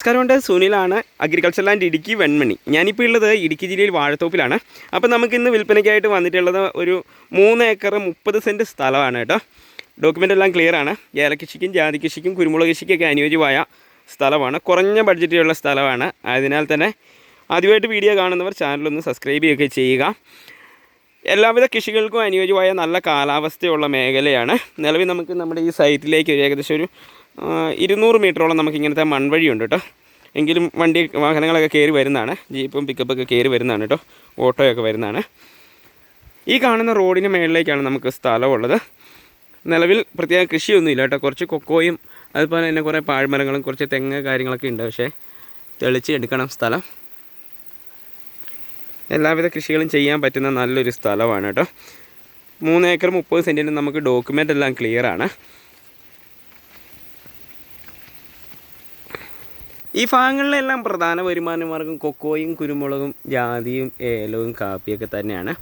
നമസ്കാരമുണ്ട്. സുനിലാണ് agriculture land Idukki Venmani. ഞാനിപ്പോൾ ഉള്ളത് ഇടുക്കി ജില്ലയിൽ വാഴത്തോപ്പിലാണ്. അപ്പോൾ നമുക്ക് ഇന്ന് വിൽപ്പനയ്ക്കായിട്ട് വന്നിട്ടുള്ളത് ഒരു മൂന്ന് ഏക്കർ മുപ്പത് സെന്റ് സ്ഥലമാണ് കേട്ടോ. ഡോക്യുമെന്റ് എല്ലാം ക്ലിയറാണ് ആണ്. ഏലകൃഷിക്കും ജാതി കൃഷിക്കും കുരുമുളക് കൃഷിക്കൊക്കെ അനുയോജ്യമായ സ്ഥലമാണ്. കുറഞ്ഞ ബഡ്ജറ്റിലുള്ള സ്ഥലമാണ്. അതിനാൽ തന്നെ ആദ്യമായിട്ട് വീഡിയോ കാണുന്നവർ ചാനലൊന്ന് സബ്സ്ക്രൈബ് ചെയ്യുകയൊക്കെ ചെയ്യുക. എല്ലാവിധ കൃഷികൾക്കും അനുയോജ്യമായ നല്ല കാലാവസ്ഥയുള്ള മേഖലയാണ്. നിലവിൽ നമുക്ക് നമ്മുടെ ഈ സൈറ്റിലേക്ക് ഏകദേശം ഒരു ഇരുന്നൂറ് മീറ്ററോളം നമുക്ക് ഇങ്ങനത്തെ മൺവഴിയുണ്ട് കേട്ടോ. എങ്കിലും വണ്ടി വാഹനങ്ങളൊക്കെ കയറി വരുന്നതാണ്. ജീപ്പും പിക്കപ്പൊക്കെ കയറി വരുന്നതാണ് കേട്ടോ. ഓട്ടോയൊക്കെ വരുന്നതാണ്. ഈ കാണുന്ന റോഡിന് മേളിലേക്കാണ് നമുക്ക് സ്ഥലമുള്ളത്. നിലവിൽ പ്രത്യേക കൃഷിയൊന്നുമില്ല കേട്ടോ. കുറച്ച് കൊക്കോയും അതുപോലെ തന്നെ കുറേ പാഴ്മരങ്ങളും കുറച്ച് തെങ്ങ് കാര്യങ്ങളൊക്കെ ഉണ്ട്. പക്ഷേ തെളിച്ച് എടുക്കണം സ്ഥലം. എല്ലാവിധ കൃഷികളും ചെയ്യാൻ പറ്റുന്ന നല്ലൊരു സ്ഥലമാണ് കേട്ടോ. മൂന്ന് ഏക്കർ മുപ്പത് സെന്റിന് നമുക്ക് ഡോക്യുമെന്റ് എല്ലാം ക്ലിയർ ഈ ഭാഗങ്ങളിലെല്ലാം പ്രധാന വരുമാന മാർഗം കൊക്കോയും കുരുമുളകും ജാതിയും ഏലവും കാപ്പിയൊക്കെ തന്നെയാണ്.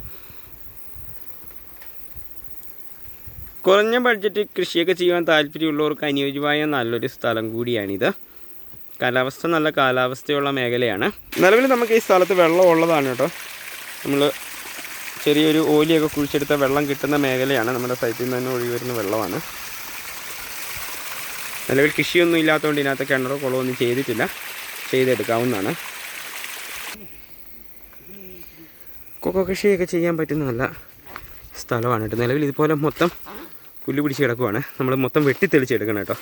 കുറഞ്ഞ ബഡ്ജറ്റ് കൃഷിയൊക്കെ ചെയ്യാൻ താല്പര്യമുള്ളവർക്ക് അനുയോജ്യമായ നല്ലൊരു സ്ഥലം കൂടിയാണിത്. കാലാവസ്ഥ നല്ല കാലാവസ്ഥയുള്ള മേഖലയാണ്. നിലവിൽ നമുക്ക് ഈ സ്ഥലത്ത് വെള്ളം ഉള്ളതാണ് കേട്ടോ. നമ്മൾ ചെറിയൊരു ഓലിയൊക്കെ കുഴിച്ചെടുത്ത വെള്ളം കിട്ടുന്ന മേഖലയാണ്. നമ്മുടെ സൈറ്റിൽ നിന്ന് തന്നെ ഒഴുകി വരുന്ന വെള്ളമാണ്. നിലവിൽ കൃഷിയൊന്നും ഇല്ലാത്തതുകൊണ്ട് ഇതിനകത്ത് കിണറോ കുളമോ ഒന്നും ചെയ്തിട്ടില്ല. ചെയ്തെടുക്കാവുന്നതാണ്. കൊക്കോ കൃഷിയൊക്കെ ചെയ്യാൻ പറ്റുന്ന നല്ല സ്ഥലമാണ് കേട്ടോ. നിലവിൽ ഇതുപോലെ മൊത്തം പുല്ല് പിടിച്ച് കിടക്കുവാണ്. നമ്മൾ മൊത്തം വെട്ടി തെളിച്ചെടുക്കണം കേട്ടോ.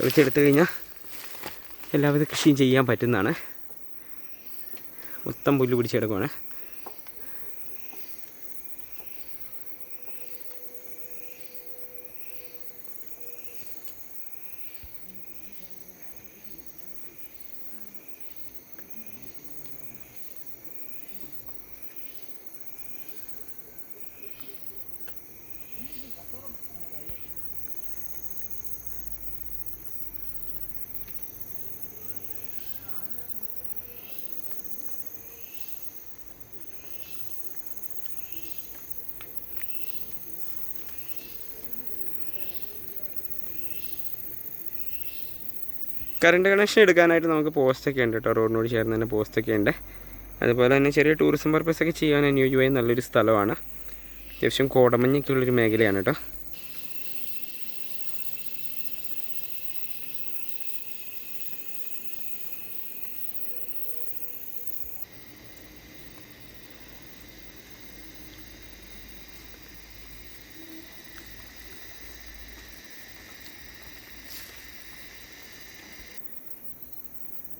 തെളിച്ചെടുത്ത് കഴിഞ്ഞാൽ എല്ലാവിധ കൃഷിയും ചെയ്യാൻ പറ്റുന്നതാണ്. മൊത്തം പുല്ല് പിടിച്ച് കറണ്ട് കണക്ഷൻ എടുക്കാനായിട്ട് നമുക്ക് പോസ്റ്റൊക്കെ ഉണ്ട് കേട്ടോ. റോഡിനോട് ചേർന്ന് തന്നെ പോസ്റ്റൊക്കെ ഉണ്ട്. അതുപോലെ തന്നെ ചെറിയ ടൂറിസം പർപ്പസൊക്കെ ചെയ്യാൻ അനുയോജ്യമായ നല്ലൊരു സ്ഥലമാണ്. അത്യാവശ്യം കോടമഞ്ഞൊക്കെ ഉള്ളൊരു മേഖലയാണ് കേട്ടോ.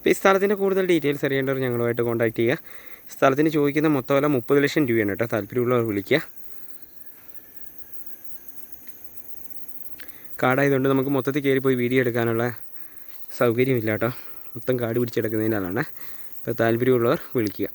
അപ്പോൾ ഈ സ്ഥലത്തിന്റെ കൂടുതൽ ഡീറ്റെയിൽസ് അറിയേണ്ടവർ ഞങ്ങളുമായിട്ട് കോൺടാക്ട് ചെയ്യുക. സ്ഥലത്തിന് ചോദിക്കുന്ന മൊത്തം വില മുപ്പത് ലക്ഷം രൂപയാണ് കേട്ടോ. താല്പര്യമുള്ളവർ വിളിക്കുക. കാടായതുകൊണ്ട് നമുക്ക് മൊത്തത്തിൽ കയറി പോയി വീഡിയോ എടുക്കാനുള്ള സൗകര്യമില്ല കേട്ടോ. മൊത്തം കാട് പിടിച്ചെടുക്കുന്നതിനാലാണ് അപ്പോൾ താല്പര്യമുള്ളവർ വിളിക്കുക.